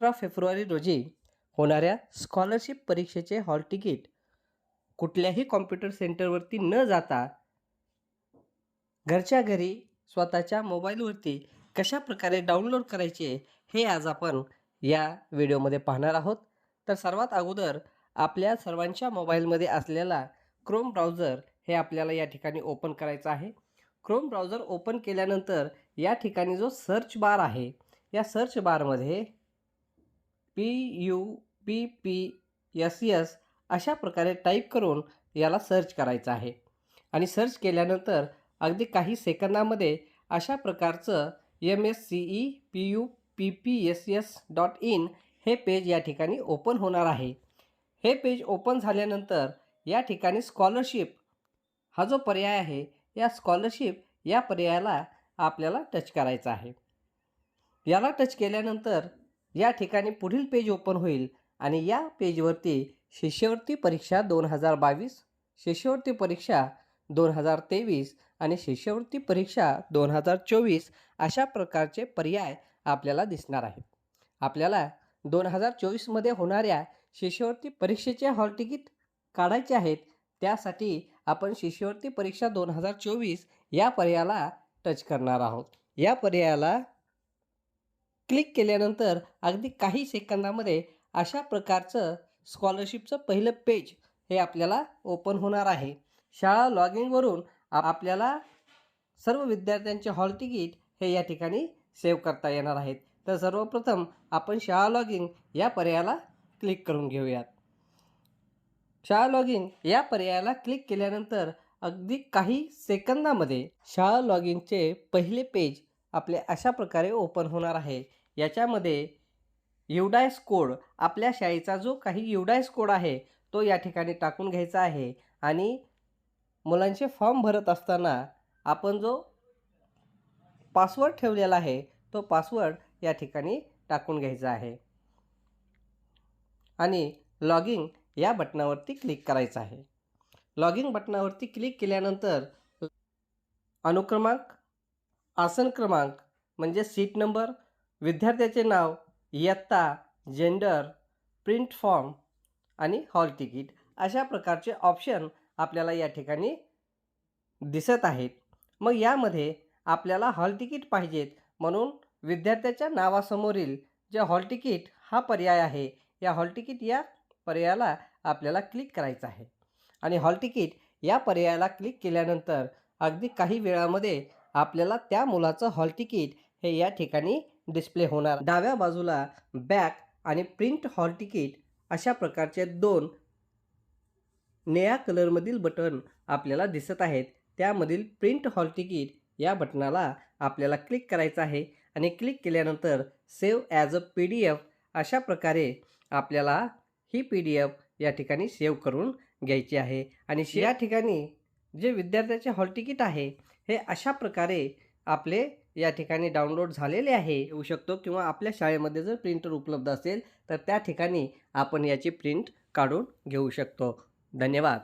अठरा फेब्रुवारी रोजी होणाऱ्या स्कॉलरशिप परीक्षेचे हॉल तिकीट कुठल्याही कॉम्प्युटर सेंटरवरती न जाता घरच्या घरी स्वतःच्या मोबाईलवरती कशा प्रकारे डाउनलोड करायचे हे आज आपण या व्हिडिओमध्ये पाहणार आहोत. तर सर्वात अगोदर आपल्या सर्वांच्या मोबाईलमध्ये असलेला क्रोम ब्राउझर हे आपल्याला या ठिकाणी ओपन करायचं आहे. क्रोम ब्राउझर ओपन केल्यानंतर या ठिकाणी जो सर्च बार आहे या सर्च बारमध्ये P U P P S S अशा प्रकारे टाईप करून याला सर्च करायचं आहे. आणि सर्च केल्यानंतर अगदी काही सेकंदामध्ये अशा प्रकारचं M S C E P U P P S S dot in हे पेज या ठिकाणी ओपन होणार आहे. हे पेज ओपन झाल्यानंतर या ठिकाणी स्कॉलरशिप हा जो पर्याय आहे या स्कॉलरशिप या पर्यायाला आपल्याला टच करायचा आहे. याला टच केल्यानंतर या ठिकाणी पुढील पेज ओपन होईल. आणि या पेजवरती शिष्यवृत्ती परीक्षा दोन हजार बावीस शिष्यवृत्ती परीक्षा दोन हजार तेवीस आणि शिष्यवृत्ती परीक्षा दोन हजार चोवीस अशा प्रकारचे पर्याय आपल्याला दिसणार आहेत. आपल्याला दोन हजार चोवीसमध्ये होणाऱ्या शिष्यवृत्ती परीक्षेचे हॉल तिकीट काढायचे आहेत. त्यासाठी आपण शिष्यवृत्ती परीक्षा दोन हजार चोवीस या पर्यायाला टच करणार आहोत. या पर्यायाला क्लिक केल्यानंतर अगदी काही सेकंदामध्ये अशा प्रकारचं स्कॉलरशिपचं पहिलं पेज हे आपल्याला ओपन होणार आहे. शाळा लॉग इनवरून आपल्याला सर्व विद्यार्थ्यांचे हॉल तिकीट हे या ठिकाणी सेव्ह करता येणार आहेत. तर सर्वप्रथम आपण शाळा लॉग इन या पर्यायाला क्लिक करून घेऊयात. शाळा लॉग इन या पर्यायाला क्लिक केल्यानंतर अगदी काही सेकंदामध्ये शाळा लॉग इनचे पहिले पेज आपले अशा प्रकारे ओपन होणार आहे. याच्यामध्ये युडायस कोड आपल्या शाळेचा जो काही युडायस कोड आहे तो या ठिकाणी टाकून घ्यायचा आहे. आणि मुलांचे फॉर्म भरत असताना आपण जो पासवर्ड ठेवलेला आहे तो पासवर्ड या ठिकाणी टाकून घ्यायचा आहे. आणि लॉगिंग या बटनावरती क्लिक करायचं आहे. लॉगिंग बटनावरती क्लिक केल्यानंतर अनुक्रमांक आसन क्रमांक म्हणजे सीट नंबर विद्यार्थ्याचे नाव इयत्ता जेंडर प्रिंट फॉर्म आणि हॉल तिकीट अशा प्रकारचे ऑप्शन आपल्याला या ठिकाणी दिसत आहेत. मग यामध्ये आपल्याला हॉल तिकीट पाहिजेत म्हणून विद्यार्थ्याच्या नावासमोरील जे हॉल तिकीट हा पर्याय आहे या हॉल तिकीट या पर्यायाला आपल्याला क्लिक करायचं आहे. आणि हॉल तिकीट या पर्यायाला क्लिक केल्यानंतर अगदी काही वेळामध्ये आपल्याला त्या मुलाचं हॉल तिकीट हे या ठिकाणी डिस्प्ले होणार. डाव्या बाजूला बॅक आणि प्रिंट हॉल तिकीट अशा प्रकारचे दोन निळ्या कलरमधील बटन आपल्याला दिसत आहेत. त्यामधील प्रिंट हॉल तिकीट या बटनाला आपल्याला क्लिक करायचं आहे आणि क्लिक केल्यानंतर save as a P D F अशा प्रकारे आपल्याला ही पी डी एफ या ठिकाणी सेव्ह करून घ्यायची आहे. आणि या ठिकाणी जे विद्यार्थ्याचे हॉल तिकीट आहे हे अशा प्रकारे आपले या ठिकाणी डाउनलोड झालेले आहे येऊ शकतो. किंवा आपल्या शाळेमध्ये जर प्रिंटर उपलब्ध असेल तर त्या ठिकाणी आपण याची प्रिंट काढून घेऊ शकतो. धन्यवाद.